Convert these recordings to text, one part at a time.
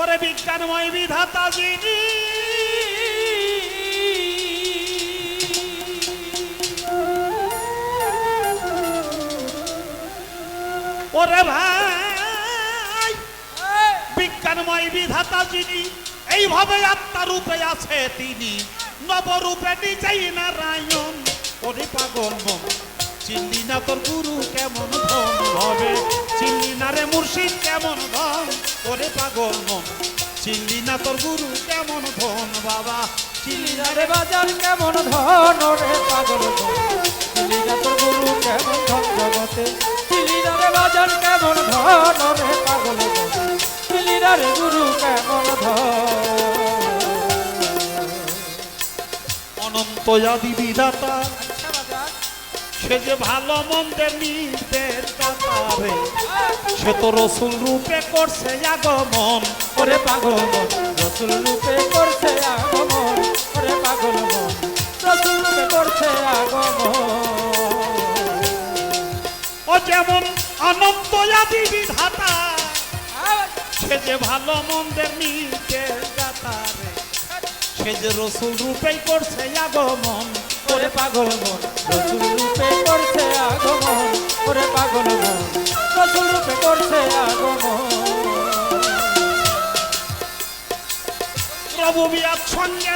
ওরে বিজ্ঞানময় বিধাতা যিনি ওরে ভাই, বিজ্ঞানময় বিধাতা যিনি, এইভাবে আত্মা রূপে আছে তিনি। নবরূপে নিজেই নারায়ণ, ওরে পাগল চিনলি না তোর গুরু কেমন ধন হবে চিনলি না রে মুর্শিদ কেমন ধন ওরে পাগল মন। চিনলি না তোর গুরু কেমন ধন, বাবা? চিনলি না রে বাজার কেমন ধন রে পাগল চিলি না তোর গুরু কেমন ধন জগতে। চিলি না রে বাজার কেমন ধন রে পাগল চিলি না রে গুরু কেমন ধন। অনন্ত আদি বিধাতা সে যে ভালো মন্দের নির্দেশ দাতারে সে তো রসুল রূপে করছে আগমন। ওরে পাগল রসুল রূপে করছে আগমন। করে পাগল রসুল রূপে করছে আগমন। ও যেমন অনন্ত আদি বিধাতা সে যে ভালো মন্দের নির্দেশ দাতারে সে যে রসুল রূপেই করছে আগমন। ওরে পাগল মন রসুল রূপে করছে আগমন। ওরে পাগল মন রসুল রূপে করছে আগমন। বিয়ার সঙ্গে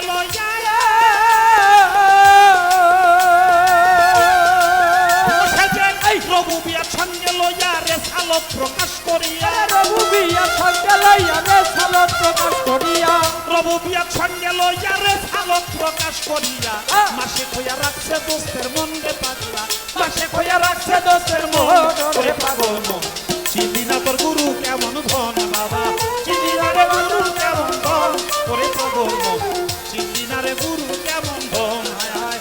প্রভু বিয়ার সঙ্গে লইয়া রে সালত প্রকাশ করিয়া। রঘু বিয়া সঙ্গে লইয়া রে সালত প্রকাশ করিয়া। প্রভু বিয়ার সঙ্গে লইয়া রে সালত প্রকাশ করিয়া মাসে খইয়া রাখছে দোস্তের মন রে পাগলা। মাসে খইয়া রাখছে দোস্তের মন ওরে পাগল মন। চিনি না তোর গুরু কেমন ধন বাবা। চিনি না রে গুরু কেমন ধন ওরে পাগল মন। চিনি না রে গুরু কেমন ধন? হায় হায়।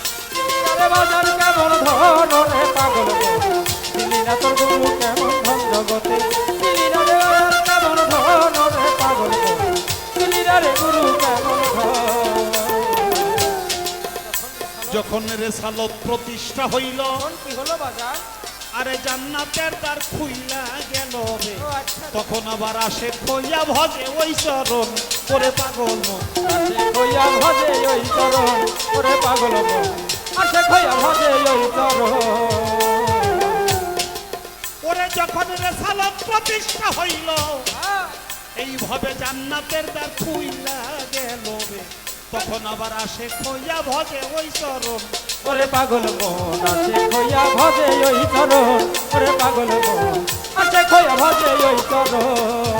রে বাজার কেমন ধন রে যখন রে সালত প্রতিষ্ঠা হইল কি হলো বাজার? আরে জান্নাতের দ্বার খুইলা গেল রে। আচ্ছা। তখন আবার আসে খইয়া ভজে ওই চরণ করে পাগল মন। আসে খইয়া ভজে ওই চরণ ওরে পাগল মন। আসে খইয়া ভজে ওই চরণ। ওরে যখন রেসালত প্রতিষ্ঠা হইল এইভাবে জান্নাতের দ্বার খুইলা গেল রে। তখন আবার আসে খইয়া ভজে ওই চরণ? ওরে পাগল মন, আসে খইয়া ভজে ওই চরণ। ওরে পাগল মন, আসে খইয়া ভজে ওই চরণ।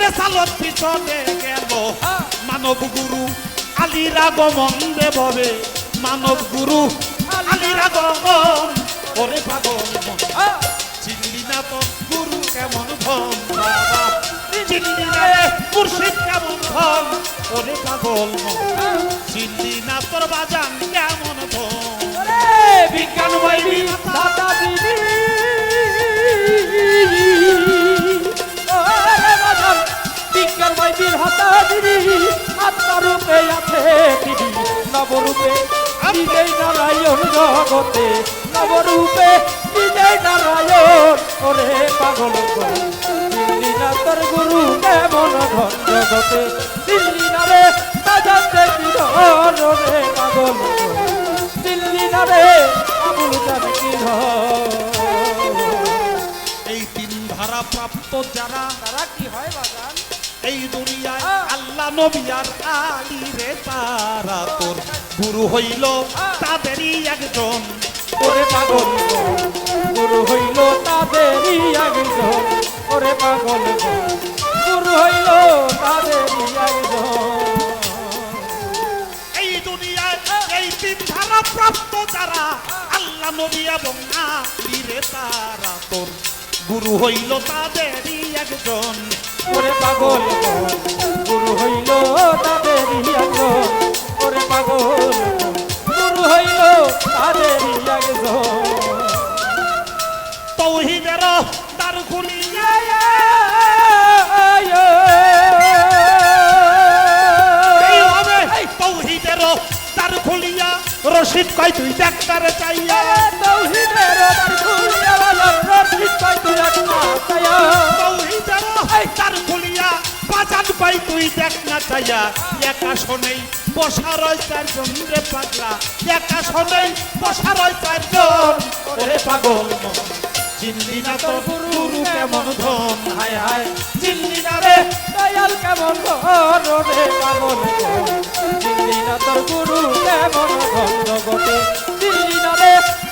রেসালত পিছনে গেল। মানব গুরু আলীর আগমন দেববে মানব গুরু আলীর আগমন ওরে পাগল মন চিনলি না তো গুরু কেমন ধন? না রে মুর্শিদ কেমন ধন? ওরে পাগল চিনলি না তোর বাজান কেমন বিজয় নারায়ণ জগতে নবরূপে বিজয় নারায়ণ ওরে পাগল গো। দিল্লি না তোর গুরু কেমন ধন জগতে দিল্লি না রে বাজাতে কি ধন রে পাগল গো। দিল্লি না আবুল জানকি ধন এই তিন ধারা প্রাপ্ত যারা তারা কি হয় বাজান এই দুনিয়ায় আল্লাহ নবী আর আলী রে তারা তোর গুরু হইল তাদেরই একজন। ওরে পাগল গুরু হইল তাদেরই একজন। ওরে পাগল গুরু হইল তাদেরই একজন। এই দুনিয়ায় এই তিন ধারা প্রাপ্ত যারা, আল্লাহ নবী এবং আলী রে তারা তোর গুরু হইল তাদেরই একজন। ওরে পাগল গুরু হইল তাদেরই একজন ওরে পাগল গুরু হইল তাদেরই একজন তৌহিদের দ্বার খুলিয়া তৌহিদের দ্বার খুলিয়া রশিদ কয় তুই ডাক্তারে চাইয়া। তৌহিদের দ্বার খুলিয়া পাই তুই দেখ না চাইয়া একা শোনেই বসা রয় চারজন রে পাগলা একা শোনেই বসা রয় চারজন ওরে পাগল চিনলি না তোর গুরু কেমন ধন হায় হায় চিনলি না রে দয়াল কেমন ঘর রে পাগল দিল্লি না তোর গুরু কেমন ঘর জগতে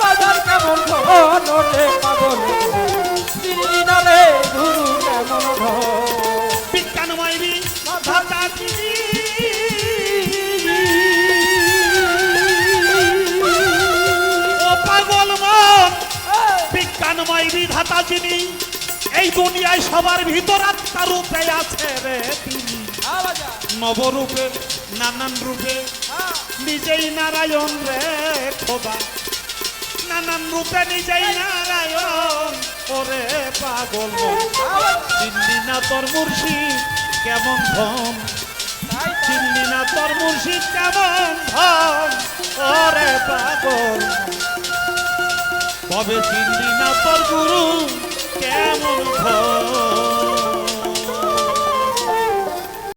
বাজার কেমন ঘর রে পাগল? রে গুরু কেমন ঘর? বিজ্ঞান মাইরি ও পাগল মন বিজ্ঞানময় বিধাতা যিনি এই দুনিয়ায় সবার ভিতর আত্মা রূপে আছে রে তিনি। নবরূপে নানান রূপে নিজেই নারায়ণ রে নানান রূপে নিজেই নারায়ণ, ওরে পাগল চিনলি না তোর মুর্শিদ কেমন ধন? চিনলি না তোর মুর্শিদ কেমন ধন? ওরে পাগল তবে চিনলি না তোর গুরু কেমন ধন?